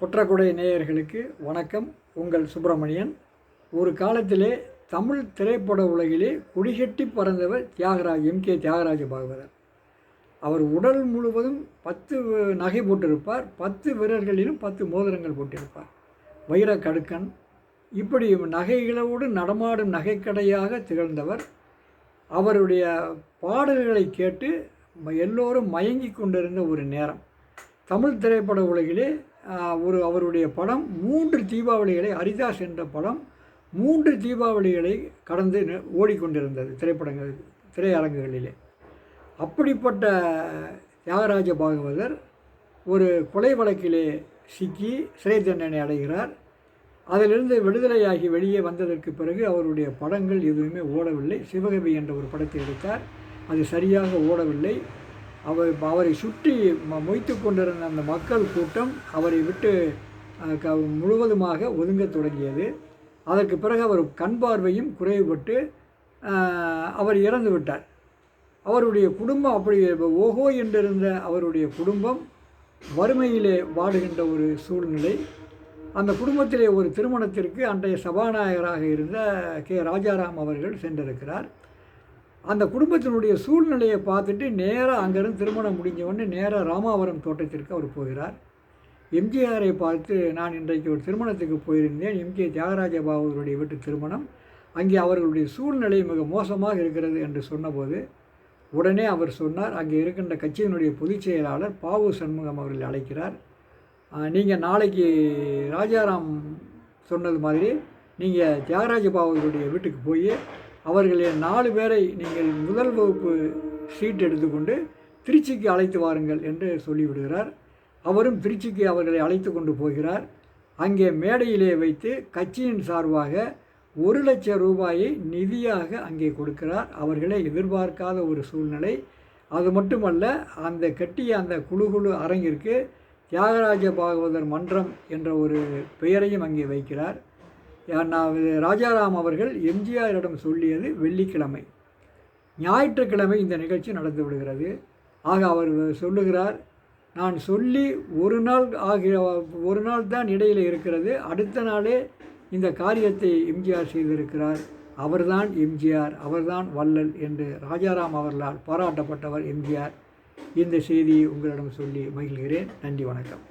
குற்றக்குடை நேயர்களுக்கு வணக்கம். உங்கள் சுப்பிரமணியன். ஒரு காலத்திலே தமிழ் திரைப்பட உலகிலே கொடிகட்டி பறந்தவர் தியாகராஜ் எம். கே. தியாகராஜ பாகவதர் அவர் உடல் முழுவதும் பத்து நகை போட்டிருப்பார். பத்து வீரர்களிலும் பத்து மோதிரங்கள் போட்டிருப்பார். வைர கடுக்கன் இப்படி நகைகளோடு நடமாடும் நகைக்கடையாக திகழ்ந்தவர். அவருடைய பாடல்களை கேட்டு ம- எல்லோரும் மயங்கி கொண்டிருந்த ஒரு நேரம். தமிழ் திரைப்பட உலகிலே ஒரு அவருடைய படம் மூன்று தீபாவளிகளை ஹரிதாஸ் என்ற படம் மூன்று தீபாவளிகளை கடந்து ஓடிக்கொண்டிருந்தது திரைப்படங்கள் திரையரங்குகளிலே. அப்படிப்பட்ட தியாகராஜ பாகவதர் ஒரு கொலை வழக்கிலே சிக்கி சிறை தண்டனை அடைகிறார். அதிலிருந்து விடுதலையாகி வெளியே வந்ததற்கு பிறகு அவருடைய படங்கள் எதுவுமே ஓடவில்லை. சிவகவி என்ற ஒரு படத்தை எடுத்தார். அது சரியாக ஓடவில்லை. அவர் அவரை சுற்றி ம- மொய்த்து கொண்டிருந்த அந்த மக்கள் கூட்டம் அவரை விட்டு க முழுவதுமாக ஒதுங்கத் தொடங்கியது. அதற்கு பிறகு அவர் கண் பார்வையும் குறைவுபட்டு அவர் இறந்து விட்டார். அவருடைய குடும்பம் அப்படி ஓஹோ என்றிருந்த அவருடைய குடும்பம் வறுமையிலே வாடுகின்ற ஒரு சூழ்நிலை. அந்த குடும்பத்திலே ஒரு திருமணத்திற்கு அன்றைய சபாநாயகராக இருந்த கே. ராஜாராம் அவர்கள் சென்றிருக்கிறார். அந்த குடும்பத்தினுடைய சூழ்நிலையை பார்த்துட்டு நேராக அங்கேருந்து திருமணம் முடிஞ்ச உடனே நேராக ராமாவரம் தோட்டத்திற்கு அவர் போகிறார். எம்ஜிஆரை பார்த்து நான் இன்றைக்கு ஒரு திருமணத்துக்கு போயிருந்தேன். எம்கே தியாகராஜ பாபுவருடைய வீட்டு திருமணம். அங்கே அவர்களுடைய சூழ்நிலை மிக மோசமாக இருக்கிறது என்று சொன்னபோது உடனே அவர் சொன்னார் அங்கே இருக்கின்ற கட்சியினுடைய பொதுச் செயலாளர் பாவு சண்முகம் அவர்கள் அழைக்கிறார். நீங்கள் நாளைக்கு ராஜாராம் சொன்னது மாதிரி நீங்கள் தியாகராஜ பாபுவருடைய வீட்டுக்கு போய் அவர்களை நாலு பேரை நீங்கள் முதல் வகுப்பு சீட் எடுத்துக்கொண்டு திருச்சிக்கு அழைத்து வாருங்கள் என்று சொல்லிவிடுகிறார். அவரும் திருச்சிக்கு அவர்களை அழைத்து கொண்டு போகிறார். அங்கே மேடையிலே வைத்து கட்சியின் சார்பாக ஒரு லட்சம் ரூபாயை நிதியாக அங்கே கொடுக்கிறார். அவர்களை எதிர்பார்க்காத ஒரு சூழ்நிலை. அது மட்டுமல்ல அந்த கட்டிய அந்த குழு குழு அரங்கிற்கு தியாகராஜ பாகவதர் மன்றம் என்ற ஒரு பெயரையும் அங்கே வைக்கிறார். நான் ராஜாராம் அவர்கள் எம்ஜிஆரிடம் சொல்லியது வெள்ளிக்கிழமை. ஞாயிற்றுக்கிழமை இந்த நிகழ்ச்சி நடந்து விடுகிறது. ஆக அவர் சொல்லுகிறார் நான் சொல்லி ஒரு நாள் ஆகிய ஒரு நாள் தான் இடையில் இருக்கிறது. அடுத்த நாளே இந்த காரியத்தை எம்ஜிஆர் செய்திருக்கிறார். அவர்தான் எம்ஜிஆர் அவர்தான் வள்ளல் என்று ராஜாராம் அவர்களால் பாராட்டப்பட்டவர் எம்ஜிஆர். இந்த செய்தியை உங்களிடம் சொல்லி மகிழ்கிறேன். நன்றி வணக்கம்.